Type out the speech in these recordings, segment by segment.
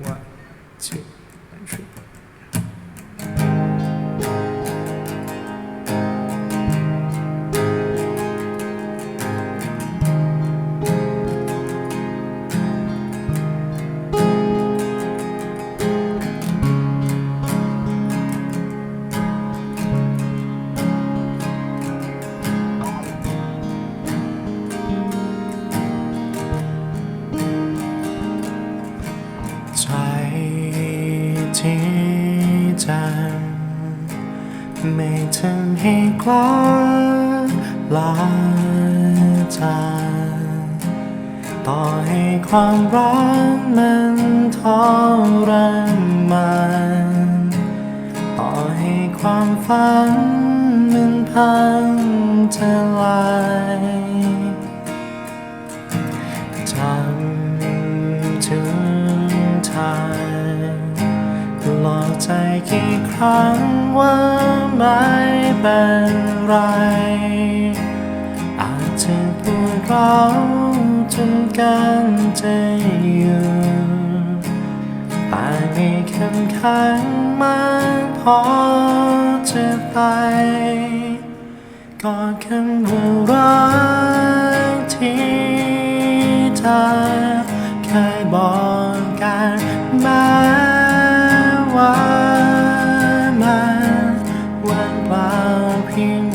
one ไม่ถึงให้กล้าลาจากต่อให้ความรักมันทรมานต่อให้ความฝันมันพังทลาย กี่ครั้งว่าไม่เป็นไร อาจจะปวดร้าวจนกันจะอยู่แต่ไม่เข้มแข็งมากพอจะไปกอดคำว่ารัก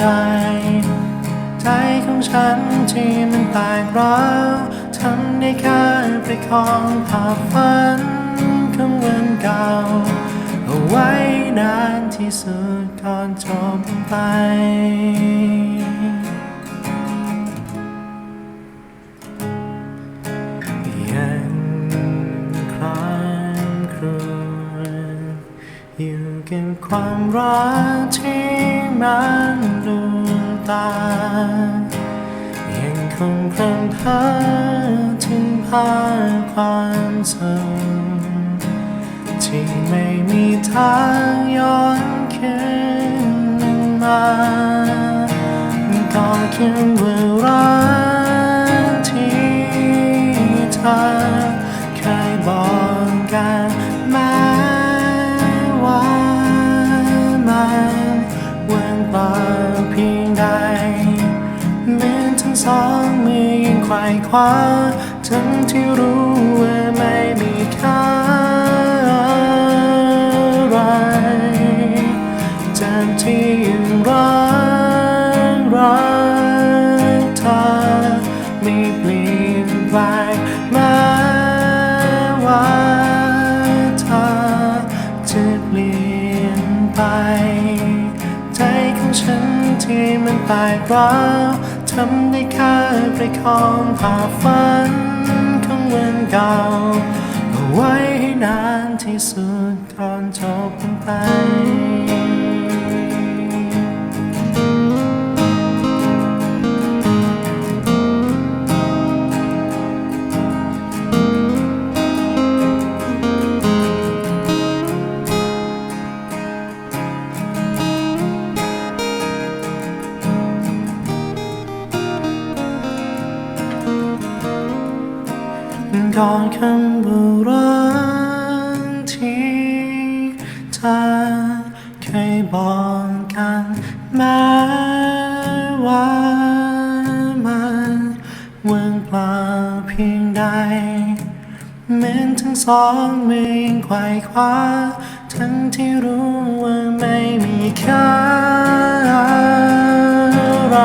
ใด ใจของฉันที่มันแตกร้าวทำได้แค่ประคองภาพฝันของวันเก่า เอาไว้นานที่สุดก่อนจบไปยังครามครวญ เกับความรักที่มันดวงตา ยังคงพรำเพ้อถึงภาพความทรงที่ไม่มีทางย้อนคืนมาก็คิดว่ารักที่เธอ องสองมือยังไขว่คว้า ทั้งที่รู้ว่าไม่มีค่าอะไรจากที่ยังรักรักเธอไม่เปลี่ยนแปแม้ว่าเธอจะเปลี่ยนไป ใจของฉันที่มันแตกร้าว ทำได้แค่ประคองภาพฝันของวันเก่าเอาไว้ให้นานที่สุดก่อนจบไป ก่อนคำโบราณที่เธอเคยบอกกันมาว่ามันเว่งเปล่าเพียงใดเหมือนทั้งสองมือยังไขว่คว้าทั้งที่รู้ว่าไม่มีค่าอะไร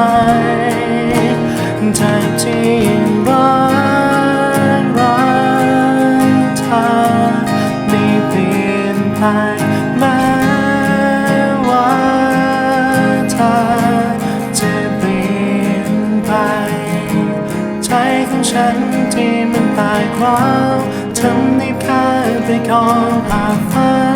ใจที่ ธอจะเปลี่ยนไป ใจของฉันที่มันตายคว้าวทำให้พลาดไปขอผ่าฟ้า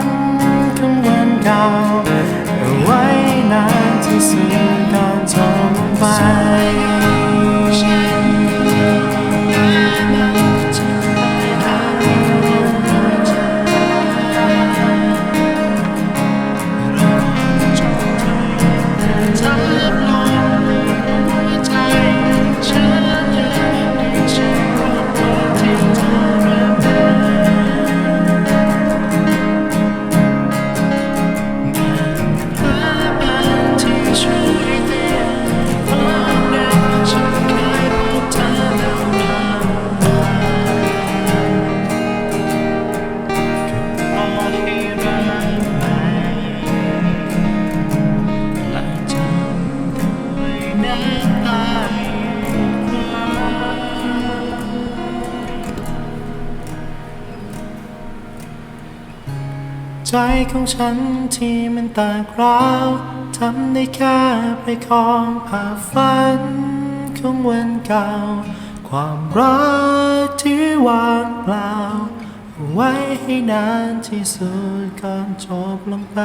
ใจของฉันที่มันแตกร้าวทำได้แค่ไปคลองผ่าฝันของวันเก่า ความรักที่วางเปล่า ไว้ให้นานที่สุดก่อนจบลงไป